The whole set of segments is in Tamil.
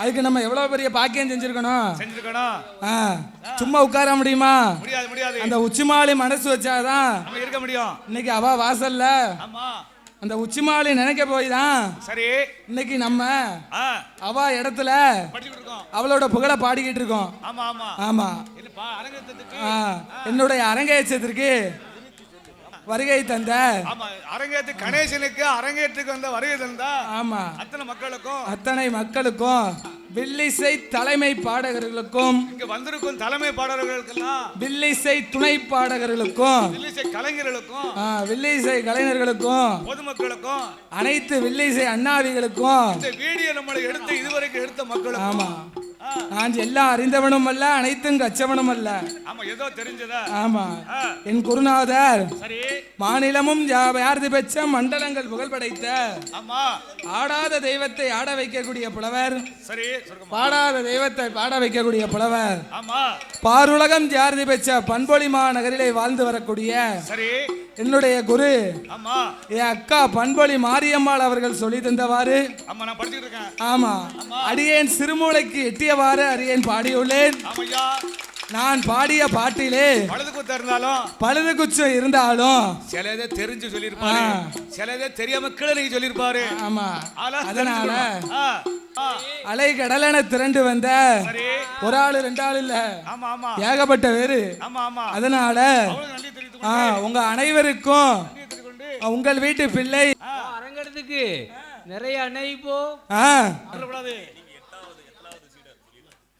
அதுக்கு நம்ம எவ்வளவு பெரிய பாக்கியம் செஞ்சிருக்கணும்? செஞ்சிருக்கணும். சும்மா உட்கார முடியுமா? முடியாது முடியாது. அந்த உச்சிமாலி மனசு வச்சாதான் இருக்க முடியும். இன்னைக்கு அவ வாசல்ல அந்த உச்சிமாலி நினைக்க போய் தான் சரி. இன்னைக்கு நம்ம அவ இடத்துல அவளோட புகழை பாடிக்கிட்டு இருக்கோம். ஆமா ஆமா. ஆமா. என்னுடைய அரங்கேற்றத்திற்கு வருகை தந்த ஆமா அரங்கேற்று கணேசனுக்கு அரங்கேற்றுக்கு வந்த வருகை தந்தா ஆமா. அத்தனை மக்களுக்கும். அத்தனை மக்களுக்கும் வில்லிசை தலைமை பாடகர்களுக்கும் இங்க வந்திருக்கும் தலைமை பாடகர்களுக்கெல்லாம் வில்லிசை துணை பாடகர்களுக்கும் வில்லிசை கலைஞர்களுக்கும் வில்லிசை கலைஞர்களுக்கும் பொதுமக்களுக்கும் அனைத்து வில்லிசை அண்ணாவிகளுக்கும் இந்த வீடியோ நம்மளை எடுத்து இதுவரைக்கும் எடுத்த மக்களுக்கும் ஆமா. நான் எல்லாம் அறிந்தவனும் அல்ல அனைத்தும் கச்சவனும் அல்ல. ஆமா ஏதோ தெரிஞ்சதா? ஆமா. என் குருநாதர் மாநிலமும் யார்தி பெற்ற மண்டலங்கள் புகழ் படைத்த ஆமா. ஆடாத தெய்வத்தை ஆட வைக்கக்கூடிய புலவர் சரி பாடாத தெய்வத்தை பாட வைக்கக்கூடிய புலவர் ஆமா. பாருலகம் ஜார்தி பெற்ற பண்பொழி மாநகரிலே வாழ்ந்து வரக்கூடிய சரி. என்னுடைய குரு ஆமா. என் அக்கா பண்பொழி மாரியம்மாள் அவர்கள் சொல்லி தந்தவாறு ஆமா நான் படிச்சுட்டு இருக்கேன். ஆமா. அடியேன் சிறுமூளைக்கு எட்டியவாறு அடியேன் பாடியுள்ளேன். ஆமையா. நான் பாடிய பாட்டிலே வலது குத்த இருந்தாலும். பழுது குச்சம் இருந்தாலும். சிலதே தெரிஞ்சு சொல்லியிருப்பாரு. சிலதே தெரியாம கீழே நீங்க சொல்லியிருப்பாரு. ஆமா. அதனால அலை கடலென திரண்டு வந்த ஒரு ஆளு ரெண்டு ஆள் இல்ல. ஆமா ஆமா. ஏகப்பட்ட பேரு. ஆமா ஆமா. அதனால உங்க அனைவருக்கும் உங்கள் வீட்டு பிள்ளை. அரங்கத்துக்கு நிறைய அணை இப்போ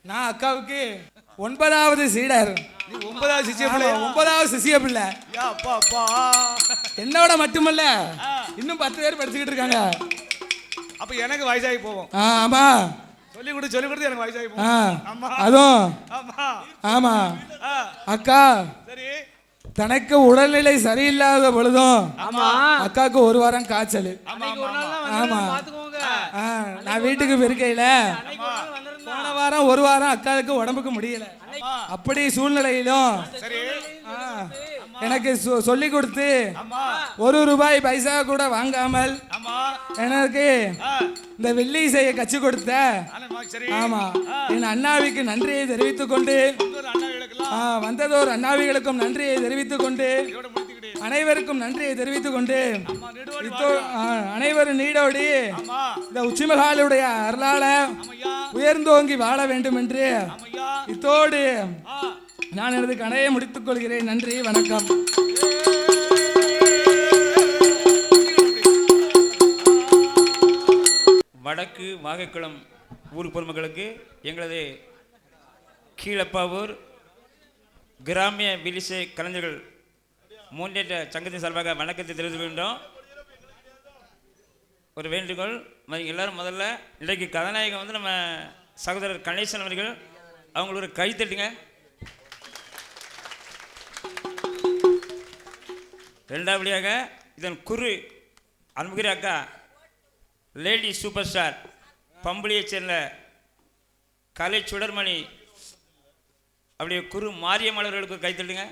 நான் அக்காவுக்கு ஒன்பதாவது சீடர். ஒன்பதாவது சிசிய பிள்ளை ஒன்பதாவது சிசிய பிள்ளை. என்னோட மட்டுமல்ல இன்னும் பத்து பேர் படிச்சுக்கிட்டு இருக்காங்க. அப்ப எனக்கு வயசாகி போவோம் ஆமா. சொல்லி கொடு சொல்லி கொடுத்து எனக்கு வயசாகி போவோம் அதுவும் ஆமா. அக்கா. சரி. தனக்கு உடல்நிலை சரியில்லாத பொழுதும் அக்காவுக்கு ஒரு வாரம் காய்ச்சல். ஆமா. நான் வீட்டுக்கு பெருக்கையில போன வாரம் ஒரு வாரம் அக்காவுக்கு உடம்புக்கு முடியல. அப்படி சூழ்நிலையிலும் எனக்கு சொல்லி கொடுத்து ஒரு ரூபாய் பைசா கூட வாங்காமல் எனக்கு இந்த வெள்ளி செய்ய கச்சு கொடுத்த ஆமா. என் அண்ணாவிக்கு நன்றியை தெரிவித்துக் கொண்டு வந்ததோர் அண்ணாவிகளுக்கும் நன்றியை தெரிவித்துக் கொண்டு அனைவருக்கும் நன்றியை தெரிவித்துக் கொண்டு அனைவரும் நீடோடி ஆமா இந்த உச்சிமகாலுடைய அருளால ஆமையா உயர்ந்தோங்கி வாழ வேண்டும் என்று ஆமையா இத்தோடு நான் எனது கடையை முடித்துக் கொள்கிறேன். நன்றி வணக்கம். வடக்கு வாகைக்குளம் ஊர் பொதுமக்களுக்கு எங்களது கீழப்பாவூர் கிராமிய விலிசை கலைஞர்கள் முன்னேற்ற சங்கத்தின் சார்பாக வணக்கத்தை தெரிவித்து வேண்டும் ஒரு வேண்டுகோள் எல்லோரும் எல்லாரும் முதல்ல இன்றைக்கு கதாநாயகன் வந்து நம்ம சகோதரர் கணேசன் அவர்கள் அவங்களுக்கு ஒரு கை தட்டுங்க. ரெண்டாவடியாக இதன் குரு அன்புகிரி அக்கா லேடி சூப்பர் ஸ்டார் பம்பளியைச் சேர்ந்த கலை சுடர்மணி அப்படியே குரு மாரியம்மளவர்களுக்கு கைத்தட்டுங்க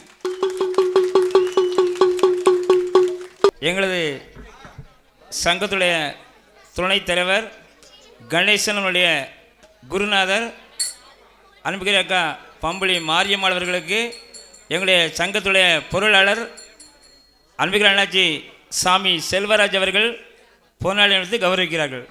எங்களது சங்கத்துடைய துணைத் தலைவர் கணேசனுடைய குருநாதர் அன்புகிற அக்கா பம்புளி மாரியம்மாள் அவர்களுக்கு எங்களுடைய சங்கத்துடைய பொருளாளர் அன்புகிற அண்ணாச்சி சாமி செல்வராஜ் அவர்கள் பொன்னாளி கௌரவிக்கிறார்கள்.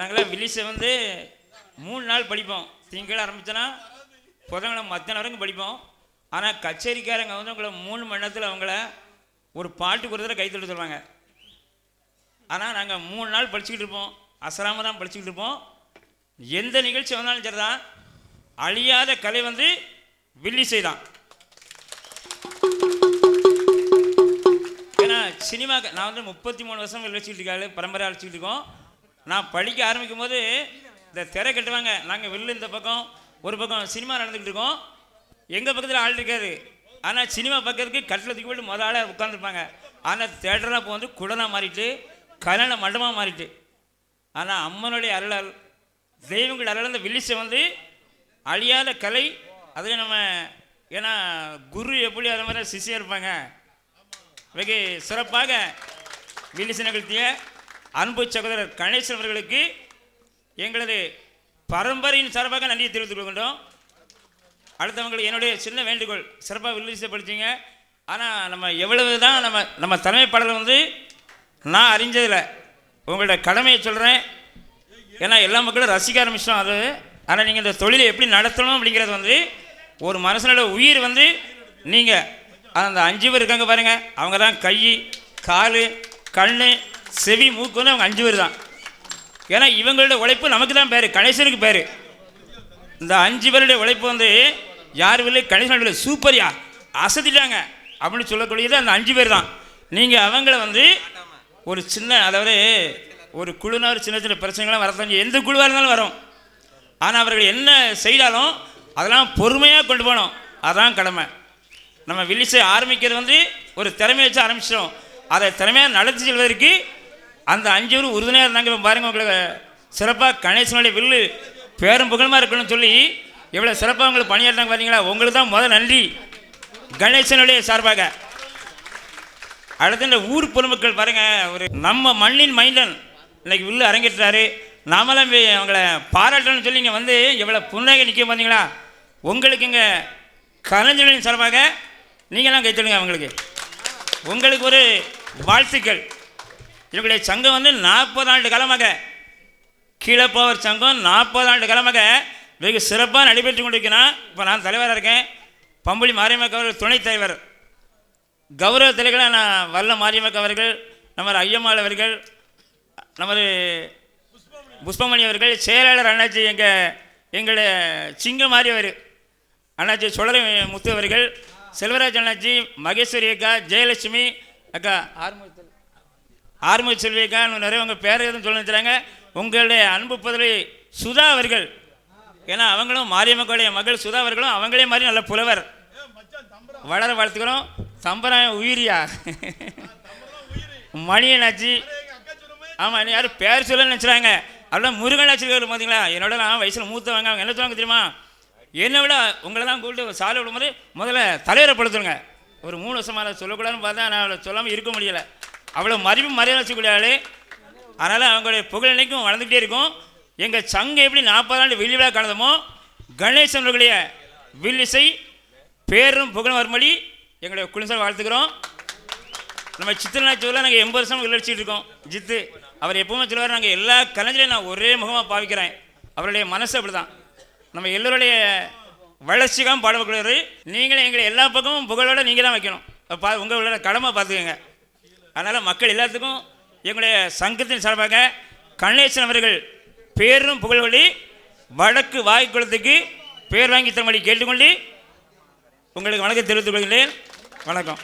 நாங்களாம் வில்லிஸை வந்து மூணு நாள் படிப்போம். திங்கள் ஆரம்பித்தோன்னா புதன்கிழமை மத்தியானம் வரைக்கும் படிப்போம். ஆனால் கச்சேரிக்காரங்க வந்து உங்களை மூணு மணி நேரத்தில் அவங்கள ஒரு பாட்டுக்கு ஒரு தடவை கை தட்டு சொல்லுவாங்க. ஆனால் நாங்கள் மூணு நாள் படிச்சுக்கிட்டு இருப்போம். அசராம தான் படிச்சுக்கிட்டு இருப்போம். எந்த நிகழ்ச்சி வந்தாலும் சரி தான் அழியாத கலை வந்து வில்லிசை தான். ஏன்னா சினிமா நான் வந்து முப்பத்தி மூணு வருஷம் வச்சுக்கிட்டு இருக்காரு பரம்பரை அழைச்சிக்கிட்டு இருக்கோம். நான் படிக்க ஆரம்பிக்கும் போது இந்த திரை கட்டுவாங்க. நாங்கள் வெளில இந்த பக்கம் ஒரு பக்கம் சினிமா நடந்துக்கிட்டு இருக்கோம். எங்கள் பக்கத்தில் ஆள் இருக்காது. ஆனால் சினிமா பார்க்கறதுக்கு கட்டில் தூக்கி போட்டு முதல் ஆளாக உட்காந்துருப்பாங்க ஆனால் தேட்டராக இப்போ வந்து குடனாக மாறிட்டு கல்யாண மண்டபமாக மாறிட்டு. ஆனால் அம்மனுடைய அருளால் தெய்வங்கள் அருளால் அந்த வில்லிசை வந்து அழியாத கலை அதில் நம்ம ஏன்னா குரு எப்படி அது மாதிரி சிஷியம் இருப்பாங்க. வெகு சிறப்பாக வில்லிசை நிகழ்த்திய அன்பு சகோதரர் கணேசன் அவர்களுக்கு எங்களது பரம்பரையின் சார்பாக நன்றியை தெரிவித்துக் கொள்கின்றோம். அடுத்தவங்களுக்கு என்னுடைய சின்ன வேண்டுகோள் சிறப்பாக வில்லிசப்படுத்திங்க ஆனால் நம்ம எவ்வளவு தான் நம்ம நம்ம தலைமை பாடல் வந்து நான் அறிஞ்சதில்லை. உங்களோட கடமையை சொல்கிறேன் ஏன்னா எல்லா மக்களும் ரசிக்க ஆரம்பிச்சோம் அது. ஆனால் நீங்கள் இந்த தொழிலை எப்படி நடத்தணும் அப்படிங்கிறது வந்து ஒரு மனுஷனோட உயிர் வந்து நீங்கள் அந்த அஞ்சு பேர் இருக்காங்க பாருங்கள் அவங்க தான் கை கால் கண் செவி மூக்குன்னு அவங்க அஞ்சு பேர் தான். ஏன்னா இவங்களோட உழைப்பு நமக்கு தான் பேர் கணேசனுக்கு பேர். இந்த அஞ்சு பேருடைய உழைப்பு வந்து யார் இல்லை கணேசன் சூப்பர்யா அசத்திட்டாங்க. அப்படின்னு சொல்லக்கூடியது அந்த அஞ்சு பேர் தான். நீங்கள் அவங்கள வந்து ஒரு சின்ன அதாவது ஒரு குழுனா ஒரு சின்ன சின்ன பிரச்சனைகள்லாம் வரத்தான் எந்த குழுவாக இருந்தாலும் வரும். ஆனால் அவர்கள் என்ன செய்தாலும் அதெல்லாம் பொறுமையாக கொண்டு போகணும். அதான் கடமை. நம்ம வில்லிசை ஆரம்பிக்கிறது வந்து ஒரு திறமையை வச்சு ஆரம்பிச்சிடும் அதை திறமையாக நடத்தி செல்வதற்கு அந்த அஞ்சு பேர் உறுதுணையாக இருந்தாங்க. இப்போ பாருங்கள் உங்களுக்கு சிறப்பாக கணேசனுடைய வில்லு பேரும் புகழமாக இருக்கணும்னு சொல்லி எவ்வளோ சிறப்பாக உங்களுக்கு பணியாற்றினாங்க பார்த்தீங்களா உங்களுக்கு தான் முதல் நன்றி. கணேசனுடைய சார்பாக. அடுத்து இந்த ஊர் பொதுமக்கள் பாருங்கள் ஒரு நம்ம மண்ணின் மைண்டன் இன்னைக்கு வில்லு அரங்கேற்றாரு நாமெல்லாம் அவங்கள பாராட்டணும்னு சொல்லி இங்கே வந்து எவ்வளோ புன்னகை நிற்க பார்த்தீங்களா உங்களுக்கு இங்கே கலைஞர்களின் சார்பாக நீங்களாம் கைத்தலுங்க அவங்களுக்கு. உங்களுக்கு ஒரு வாழ்த்துக்கள். என்னுடைய சங்கம் வந்து நாற்பது ஆண்டு காலமாக கீழப்பவர் சங்கம் நாற்பது ஆண்டு காலமாக வெகு சிறப்பாக நடைபெற்று கொண்டிருக்கிறான். இப்போ நான் தலைவராக இருக்கேன். பம்புலி மாரியம்மக்க அவர்கள் துணைத் தலைவர். கௌரவ தலைவர்களாக நான் வல்ல மாரியம்மக்க அவர்கள் நமது ஐயம்மாள் அவர்கள் நமது புஷ்பமணி அவர்கள் செயலாளர் அண்ணாச்சி எங்கள் எங்களுடைய சிங்கம் மாறியவர் அண்ணாச்சி சுடலை முத்து அவர்கள் செல்வராஜ் அண்ணாச்சி மகேஸ்வரி அக்கா ஜெயலட்சுமி அக்கா. ஆறுமுகத்தில். ஆறுமுக செல்வியக்கா நிறைய உங்கள் பேர் எதுவும் சொல்ல வச்சுறாங்க உங்களுடைய அன்பு புதலி சுதா அவர்கள். ஏன்னா அவங்களும் மாரியம்மக்களுடைய மகள் சுதா அவர்களும் அவங்களே மாதிரி நல்ல புலவர். வளர வளர்த்துக்கிறோம். தம்பராயம் உயிரியா? மணியனாச்சி. ஆமாம் யாரும் பேர் சொல்ல நினச்சிறாங்க. அதெல்லாம் முருகனாச்சி இருக்காரு பார்த்தீங்களா என்னோட நான் வயசில் மூத்தவங்க. அவங்க என்ன சொல்லுவாங்க தெரியுமா? என்னை விட உங்களை தான் கூப்பிட்டு சாலை விடும்போது முதல்ல தலைவரை படுத்துருங்க. ஒரு மூணு வருஷமாக அதை சொல்லக்கூடாதுன்னு பார்த்தா நான் சொல்லாமல் இருக்க முடியலை. அவ்வளோ மதிப்பு மரியாதை வச்சுக்கூடாது அதனால் அவங்களுடைய புகழ் நிலைக்கும் வளர்ந்துக்கிட்டே இருக்கும். எங்கள் சங்கம் எப்படி நாற்பது ஆண்டு வெள்ளி விழா கலந்தமோ கணேசன் அவர்களுடைய வில்லிசை பேரும் புகழும் வரும்படி எங்களுடைய குழுசார் வாழ்த்துக்கிறோம். நம்ம சித்திரநாச்சூரில் நாங்கள் எண்பது வருஷம் விளைச்சிட்டு இருக்கோம். ஜித்து அவர் எப்பவுமே சொல்லுவார் நாங்கள் எல்லா கலைஞரையும் நான் ஒரே முகமாக பாவிக்கிறேன். அவருடைய மனசு அப்படி தான் நம்ம எல்லோருடைய வளர்ச்சிக்காக பாடக்கூடியவர் நீங்களே எங்களை எல்லா பக்கமும் புகழோட நீங்கள் தான் வைக்கணும் பா உங்களோட கடமை பார்த்துக்கோங்க. அதனால் மக்கள் எல்லாத்துக்கும் எங்களுடைய சங்கத்தின் சார்பாக கணேசன் அவர்கள் பேரும் புகழ்வழி வடக்கு வாய்க்குளத்துக்கு பேர் வாங்கி தரும்படி கேட்டுக்கொண்டு உங்களுக்கு வணக்கம் தெரிவித்துக் கொள்கிறேன். வணக்கம்.